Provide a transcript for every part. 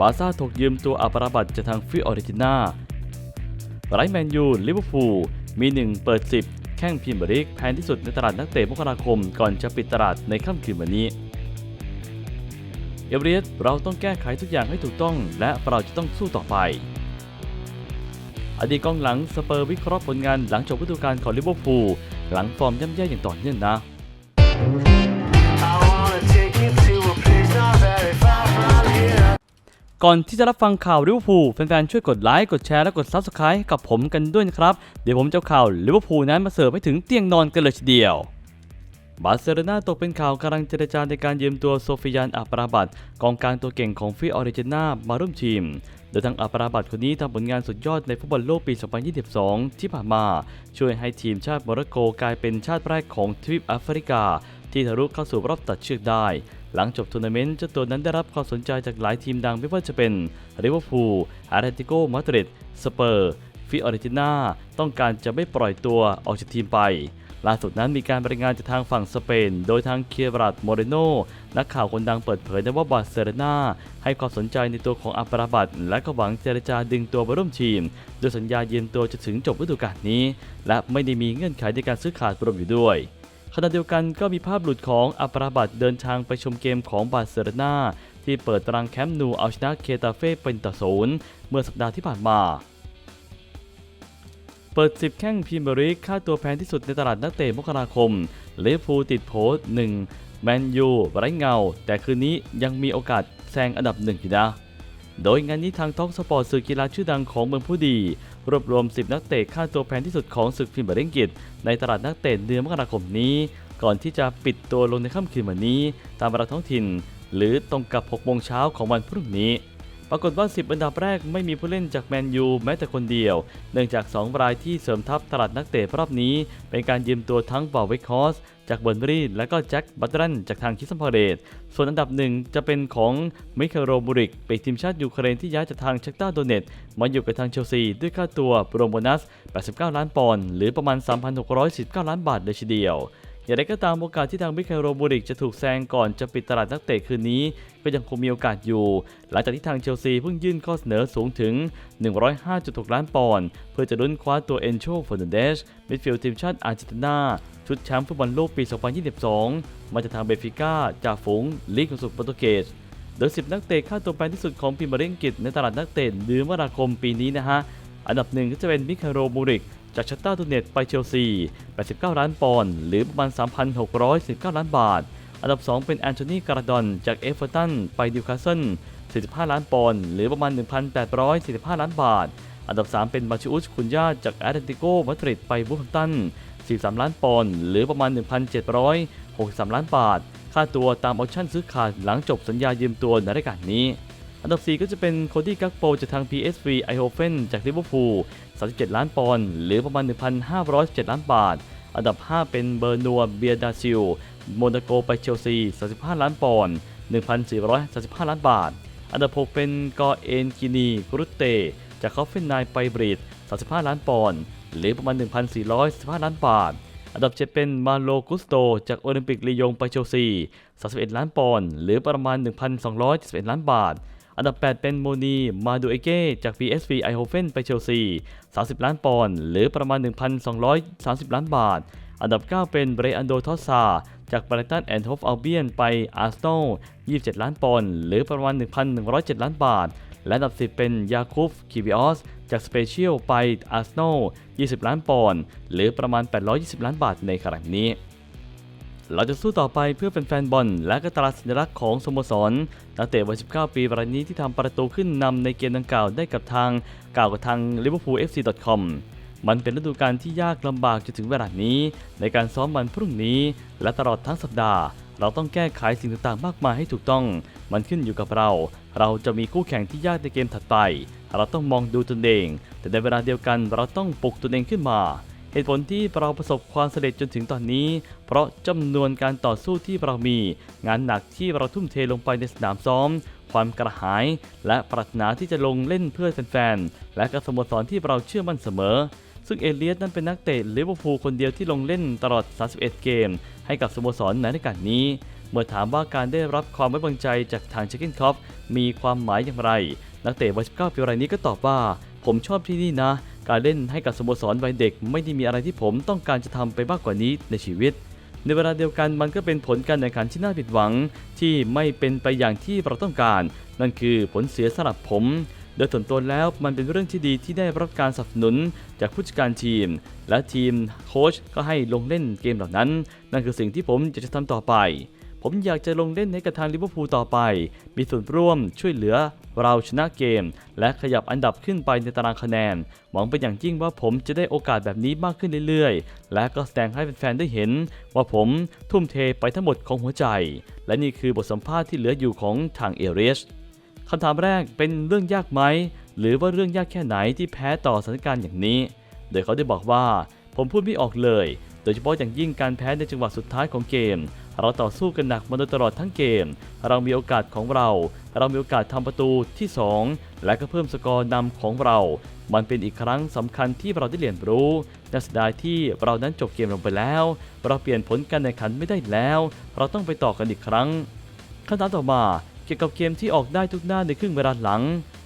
บาซ่าถูกยืมตัวอัปราบัตจากทางฟิออริจินาไรแมนยูลิเวอร์พูลมี 1 เปิด 10 แข่งพรีเมียร์ลีกแพงที่สุดในตลาดนักเตะมกราคมก่อนจะปิดตลาดในค่ำคืนวันนี้ เอเวอเรสต์เราต้องแก้ไขทุกอย่างให้ถูกต้อง และเราจะต้องสู้ต่อไป อดีตกองหลังสเปอร์วิเคราะห์ผลงานหลังจบฤดูกาลของลิเวอร์พูลหลังฟอร์มย่ำแย่อย่างต่อเนื่องนะ ก่อนที่จะรับฟังข่าวลิเวอร์พูลแฟนๆช่วยกดไลค์กดแชร์และกด Subscribe ให้กับผมกันด้วยนะครับ เดี๋ยวผมจะข่าวลิเวอร์พูลนั้นมาเสิร์ฟให้ถึงเตียงนอนกันเลยทีเดียวบาร์เซโลนาตกเป็นข่าวกำลังเจรจาในการยืมตัวโซฟิยานอัปราบัตกองกลางตัวเก่งของฟิออริจินามาร่วมทีม โดยทางอัปราบัตคนนี้ทำผลงานสุดยอดในฟุตบอลโลกปี 2022 ที่ผ่านมา ช่วยให้ทีมชาติโมร็อกโกกลายเป็นชาติแรกของทวีปแอฟริกา ที่ทะลุเข้าสู่รอบตัดเชือกได้ หลังจบทัวร์นาเมนต์เจ้าตัวนั้นได้รับความสนใจจากหลายทีมดังไม่ว่าจะเป็นลิเวอร์พูลอาร์เรติโกมาดริดสเปอร์ฟิออริจินาต้องการจะไม่ปล่อยตัวออกจากทีมไป ล่าสุดนั้นมีการรายงานจากทางฝั่งสเปน โดยทางเคียรัตโมเรโน นักข่าวคนดังเปิดเผยได้ว่าบาร์เซโลนาให้ความสนใจในตัวของอัปราบัตและก็หวังเจรจาดึงตัวมาร่วมทีม โดยสัญญายืมตัวจะถึงจบฤดูกาลนี้ และไม่ได้มีเงื่อนไขในการซื้อขาดรวมอยู่ด้วย ขณะเดียวกันก็มีภาพหลุดของอัปราบัตเดินทางไปชมเกมของบาร์เซโลนาที่เปิดตารางแคมป์นูเอาชนะเคตาเฟ่เป็นต่อศูนย์เมื่อสัปดาห์ที่ผ่านมา เปิด 10 แข้งพรีเมียร์ลีกค่าตัวแพงที่สุดในตลาดนักเตะมกราคมเลฟูติดโพสต์1แมนยูไร้เงา แต่คืนนี้ยังมีโอกาสแซงอันดับหนึ่งอยู่นะ โดยงานนี้ทางท็อกสปอร์ตสื่อกีฬาชื่อดังของเมืองผู้ดี รวบรวม 10 นักเตะค่าตัวแพงที่สุดของศึกพรีเมียร์ลีกอังกฤษในตลาดนักเตะเดือนมกราคมนี้ ก่อนที่จะปิดตัวลงในค่ำคืนวันนี้ ตามเวลาท้องถิ่น หรือตรงกับ 6 โมงเช้าของวันพรุ่งนี้ ปรากฏว่า 10 อันดับแรกไม่มีผู้เล่นจากแมนยูแม้แต่คนเดียว เนื่องจาก 2 รายที่เสริมทัพตลาดนักเตะรอบนี้ เป็นการยืมตัวทั้งบอลเวคคอสจากเบอร์รีและก็แจ็คบัตรันจากทางคิสซัมพาเรตส่วนอันดับหนึ่งจะเป็นของมิคลโรบูริกเป็นทีมชาติยูเครนที่ย้ายจากทางเชักตาโดเนตมาอยู่กับทางเชลซี ด้วยค่าตัวรวมโบนัส 89 ล้านปอนด์หรือประมาณ 3,619 ล้านบาทเลยทีเดียว อย่างไรก็ตามโอกาสที่ทางมิเคลโรบูริกจะถูกแซงก่อนจะปิดตลาดนักเตะคืนนี้ ก็ยังคงมีโอกาสอยู่ หลังจากที่ทางเชลซีเพิ่งยื่นข้อเสนอสูงถึง 105.6 ล้านปอนด์เพื่อจะลุ้นคว้าตัวเอนโชฟอร์นันเดสมิดฟิลด์ทีมชาติอาร์เจนตินาชุดแชมป์ฟุตบอลโลกปี 2022 มาจากทางเบฟิก้าจากฝูงลีกของสุดโปรตุเกสโดย 10 นักเตะค่าตัวแพงที่สุดของพรีเมียร์ลีกอังกฤษในตลาดนักเตะเดือนมกราคมปีนี้นะฮะ อันดับหนึ่งก็จะเป็นมิคาโรมูริก จากชัตตาตูเนตไปเชลซี 89 ล้านปอนด์หรือประมาณ 3,619 ล้านบาท อันดับ 2 เป็นแอนโทนีการาดอนจากเอฟเวอร์ตันไปดิวคาสเซิล 45 ล้านปอนด์หรือประมาณ 1,845 ล้านบาท อันดับ 3 เป็นมาชิอุสคุนยาจากแอตเลติโกมาดริดไปบูฟตัน 43 ล้านปอนด์หรือประมาณ 1,763 ล้านบาท ค่าตัวตามออปชั่นซื้อขาดหลังจบสัญญายืมตัวในรายการนี้ อันดับ 4 ก็จะเป็นโคดี้กักโปจากทาง PSV ไอโฮเฟนจากลิเวอร์พูล 37 ล้านปอนด์หรือประมาณ 1,517 ล้านบาท อันดับ 5 เป็นเบอร์นัวเบียดาซิล โมนาโกไปเชลซี 35 ล้านปอนด์ 1,435 ล้านบาท อันดับ 6 เป็นกอเอนกินีกรุตเต จากคอฟเฟนไนไปบริด35 ล้านปอนด์หรือประมาณ 1,415 ล้านบาท อันดับ 7 เป็นมาโลกุสโต จากโอลิมปิกลียงไปเชลซี 31 ล้านปอนด์หรือประมาณ 1,271 ล้านบาท อันดับ 8 เป็นโมนีมาดูเอเก้จาก PSV ไอโฮเฟนไปเชลซี 30 ล้านปอนด์หรือประมาณ 1,230 ล้านบาท อันดับ 9 เป็นเบรอันโดทอสซาจากบรตันแอนด์โฮฟอัลเบียนไปอาร์เซนอล 27 ล้านปอนด์หรือประมาณ 1,107 ล้านบาท และอันดับ 10 เป็นยาคูฟคิวิออสจากสเปเชียลไปอาร์เซนอล 20 ล้านปอนด์หรือประมาณ 820 ล้านบาทในขณะนี้ เราจะสู้ต่อไปเพื่อเป็นแฟนบอล และก็ตราสัญลักษณ์ของสโมสรนักเตะวัย 19 ปีรายนี้ที่ทำประตูขึ้นนำในเกมดังกล่าวได้กับทางกล่าวกับทาง liverpoolfc.com มันเป็นฤดูกาลที่ยากลำบากจนถึงเวลานี้ ในการซ้อมวันพรุ่งนี้ และตลอดทั้งสัปดาห์ เราต้องแก้ไขสิ่งต่างๆ มากมายให้ถูกต้อง มันขึ้นอยู่กับเรา เราจะมีคู่แข่งที่ยากในเกมถัดไป เราต้องมองดูตนเอง แต่ในเวลาเดียวกันเราต้องปลุกตนเองขึ้นมา เหตุผลที่เราประสบความสำเร็จจนถึงตอนนี้ เพราะจำนวนการต่อสู้ที่เรามี งานหนักที่เราทุ่มเทลงไปในสนามซ้อม ความกระหาย และปรารถนาที่จะลงเล่นเพื่อแฟนๆ และกสโมสรที่เราเชื่อมั่นเสมอ ซึ่งเอเลียสนั้นเป็นนักเตะลิเวอร์พูลคนเดียวที่ลงเล่นตลอด 31 เกม ให้กับสโมสรในรายการนี้ เมื่อถามว่าการได้รับความไว้วางใจจากทางเชคกินคอฟมีความหมายอย่างไร นักเตะวัย19ปีรายนี้ก็ตอบว่า ผมชอบที่นี่นะ การเล่นให้กับสโมสรวัยเด็ก ไม่ได้มีอะไรที่ผมต้องการจะทำไปมากกว่านี้ในชีวิต ในเวลาเดียวกันมันก็เป็นผลการแข่งขันที่น่าผิดหวัง ที่ไม่เป็นไปอย่างที่เราต้องการ นั่นคือผลเสียสำหรับผมโดยส่วนตัวแล้วมันเป็นเรื่องที่ดีที่ได้รับการสนับสนุนจากผู้จัดการทีม และทีมโค้ชก็ให้ลงเล่นเกมเหล่านั้น นั่นคือสิ่งที่ผมอยากจะทำต่อไป ผมอยากจะลงเล่นให้กับทางลิเวอร์พูลต่อไป มีส่วนร่วมช่วยเหลือเราชนะเกม และขยับอันดับขึ้นไปในตารางคะแนน หวังเป็นอย่างยิ่งว่าผมจะได้โอกาสแบบนี้มากขึ้นเรื่อยๆ และก็แสดงให้แฟนๆได้เห็น ว่าผมทุ่มเทไปทั้งหมดของหัวใจ และนี่คือบทสัมภาษณ์ที่เหลืออยู่ของทางเอเรสคำถามแรกเป็นเรื่องยากไหม หรือว่าเรื่องยากแค่ไหนที่แพ้ต่อสถานการณ์อย่างนี้ โดยเขาได้บอกว่า ผมพูดไม่ออกเลย โดยเฉพาะอย่างยิ่งการแพ้ในจังหวะสุดท้ายของเกม เราต่อสู้กันหนักมาโดยตลอดทั้งเกม เรามีโอกาสของเรา เรามีโอกาสทำประตูที่ 2 และก็เพิ่มสกอร์นำของเรา มันเป็นอีกครั้งสำคัญที่เราได้เรียนรู้น่าเสียดายที่เรานั้นจบเกมลงไปแล้ว เราเปลี่ยนผลการแข่งขันไม่ได้แล้ว เราต้องไปต่อกันอีกครั้งคำถามต่อมาเกี่ยวกับเกมที่ออกได้ทุกหน้าในครึ่งเวลาหลัง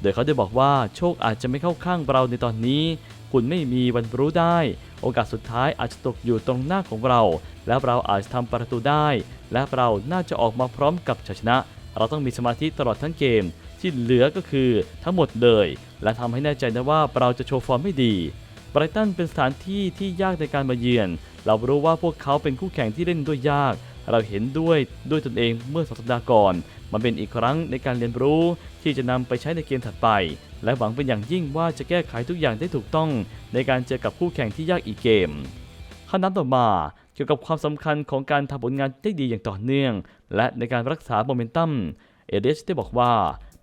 โดยเขาได้บอกว่าโชคอาจจะไม่เข้าข้างเราในตอนนี้ คุณไม่มีวันรู้ได้ โอกาสสุดท้ายอาจจะตกอยู่ตรงหน้าของเรา แล้วเราอาจจะทำประตูได้ และเราน่าจะออกมาพร้อมกับชัยชนะ เราต้องมีสมาธิตลอดทั้งเกม ที่เหลือก็คือทั้งหมดเลย และทำให้แน่ใจนะว่าเราจะโชว์ฟอร์มไม่ดีไบรตันเป็นสถานที่ที่ยากในการมาเยือน เรารู้ว่าพวกเขาเป็นคู่แข่งที่เล่นด้วยยาก เราเห็นด้วยด้วยตนเองเมื่อสองสัปดาห์ก่อน มันเป็นอีกครั้งในการเรียนรู้ที่จะนำไปใช้ในเกมถัดไป และหวังเป็นอย่างยิ่งว่าจะแก้ไขทุกอย่างได้ถูกต้อง ในการเจอกับคู่แข่งที่ยากอีกเกมคำถามต่อมาเกี่ยวกับความสำคัญของการทำผลงานได้ดีอย่างต่อเนื่อง และในการรักษาโมเมนตัม เอเดชได้บอกว่า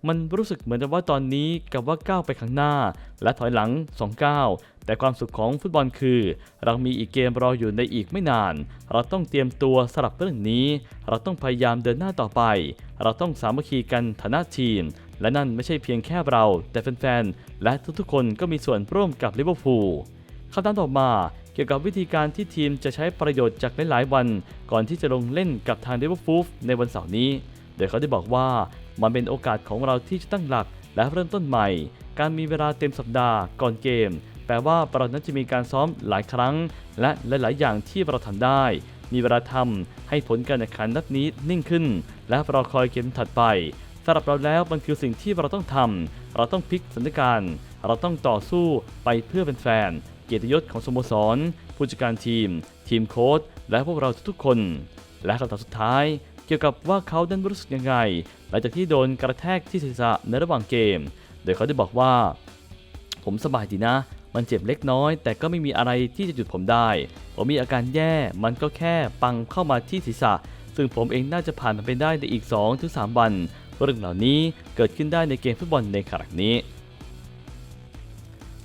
มันรู้สึกเหมือนกับว่าตอนนี้กับว่าก้าวไปข้างหน้า และถอยหลัง2ก้าวแต่ความสุขของฟุตบอลคือ เรามีอีกเกมรออยู่ในอีกไม่นาน เราต้องเตรียมตัวสำหรับเรื่องนี้ เราต้องพยายามเดินหน้าต่อไป เราต้องสามัคคีกันฐานะทีม และนั่นไม่ใช่เพียงแค่เรา แต่แฟนๆ และทุกๆ คนก็มีส่วนร่วมกับลิเวอร์พูลคำถามต่อมาเกี่ยวกับวิธีการที่ทีมจะใช้ประโยชน์จากหลายๆ วัน ก่อนที่จะลงเล่นกับทางลิเวอร์พูลในวันเสาร์นี้ โดยเขาได้บอกว่ามันเป็นโอกาสของเราที่จะตั้งหลักและเริ่มต้นใหม่ การมีเวลาเต็มสัปดาห์ก่อนเกม แปลว่าเรานั้นจะมีการซ้อมหลายครั้ง และหลาย ๆ อย่างที่เราทำได้ มีเวลาทำให้ผลการแข่งขันนัดนี้นิ่งขึ้น และรอคอยเกมถัดไป สำหรับเราแล้วมันคือสิ่งที่เราต้องทำ เราต้องพลิกสถานการณ์ เราต้องต่อสู้ไปเพื่อเป็นแฟน เกียรติยศของสโมสร ผู้จัดการทีม ทีมโค้ชและพวกเราทุกๆคน และคำถามสุดท้าย เกี่ยวกับว่าเขานั้นรู้สึกยังไง หลังจากที่โดนกระแทกที่ศีรษะในระหว่างเกม โดยเขาได้บอกว่า ผมสบายดีนะ มันเจ็บเล็กน้อย แต่ก็ไม่มีอะไรที่จะหยุดผมได้ ผมมีอาการแย่ มันก็แค่ปังเข้ามาที่ศีรษะ ซึ่งผมเองน่าจะผ่านมันไปได้ในอีก 2-3 วัน เรื่องเหล่านี้เกิดขึ้นได้ในเกมฟุตบอลในครั้งนี้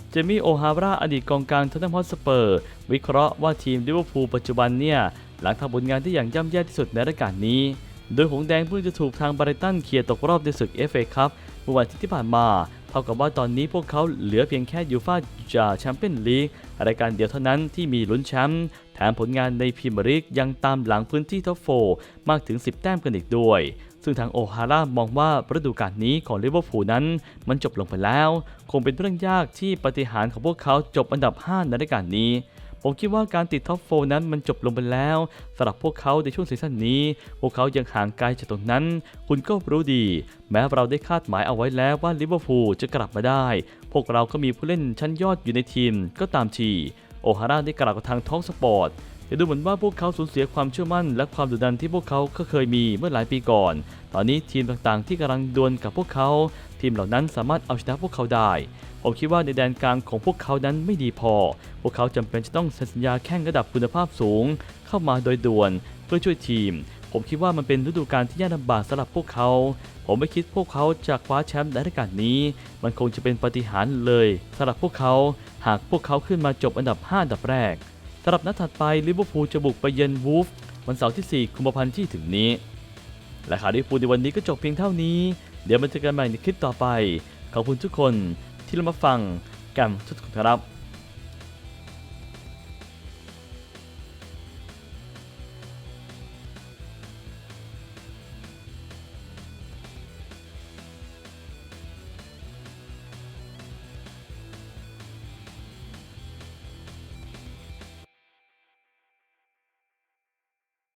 เจมี่โอฮาร่าอดีตกองกลางท็อตแนมฮอตสเปอร์ วิเคราะห์ว่าทีมลิเวอร์พูลปัจจุบันเนี่ย หลังทำผลงานที่อย่างย่ำแย่ที่สุดในรายการนี้ โดยหงแดงเพิ่งจะถูกทางบริตันเคลียร์ตกรอบในศึก FA คัพเมื่อวันอาทิตย์ที่ผ่านมาเท่ากับว่าตอนนี้พวกเขาเหลือเพียงแค่ยูฟ่าจาแชมเปี้ยนลีกรายการเดียวเท่านั้นที่มีลุ้นแชมป์แถมผลงานในพรีเมียร์ลีกยังตามหลังพื้นที่ท็อปโฟร์มากถึง 10 แต้มกันอีกด้วย ซึ่งทางโอฮาร่ามองว่าฤดูกาลนี้ของลิเวอร์พูลนั้น มันจบลงไปแล้ว คงเป็นเรื่องยากที่ปฏิหารของพวกเขาจบอันดับ 5 ในรายการนี้ ผมคิดว่าการติดท็อปโฟร์นั้นมันจบลงไปแล้วสำหรับพวกเขาในช่วงซีซั่นนี้ พวกเขายังห่างไกลจากตรงนั้น คุณก็รู้ดี แม้เราได้คาดหมายเอาไว้แล้วว่าลิเวอร์พูลจะกลับมาได้ พวกเราก็มีผู้เล่นชั้นยอดอยู่ในทีมก็ตามทีโอฮาร่าได้กล่าวกับทางท้องสปอร์ต แต่ดูเหมือนว่าพวกเขาสูญเสียความเชื่อมั่น และความดุดันที่พวกเขาก็เคยมีเมื่อหลายปีก่อน ตอนนี้ทีมต่างๆ ที่กำลังดวลกับพวกเขา ทีมเหล่านั้นสามารถเอาชนะพวกเขาได้ ผมคิดว่าในแดนกลางของพวกเขานั้นไม่ดีพอ พวกเขาจำเป็นจะต้องเซ็นสัญญาแข่งระดับคุณภาพสูง เข้ามาโดยด่วนเพื่อช่วยทีม ผมคิดว่ามันเป็นฤดูกาลที่ยากลำบากสำหรับพวกเขา ผมไม่คิดพวกเขาจะคว้าแชมป์ในรายการนี้ มันคงจะเป็นปาฏิหารย์เลยสำหรับพวกเขา หากพวกเขาขึ้นมาจบอันดับ 5 อันดับแรก สำหรับนัดถัดไปลิเวอร์พูลจะบุกไปเยือนวูฟวันเสาร์ที่ 4 กุมภาพันธ์ที่ถึงนี้ และข่าวลิเวอร์พูลในวันนี้ก็จบเพียงเท่านี้ เดี๋ยวมาเจอกันใหม่ในคลิปต่อไป ขอบคุณทุกคนที่เรามาฟังกันทุกคนครับ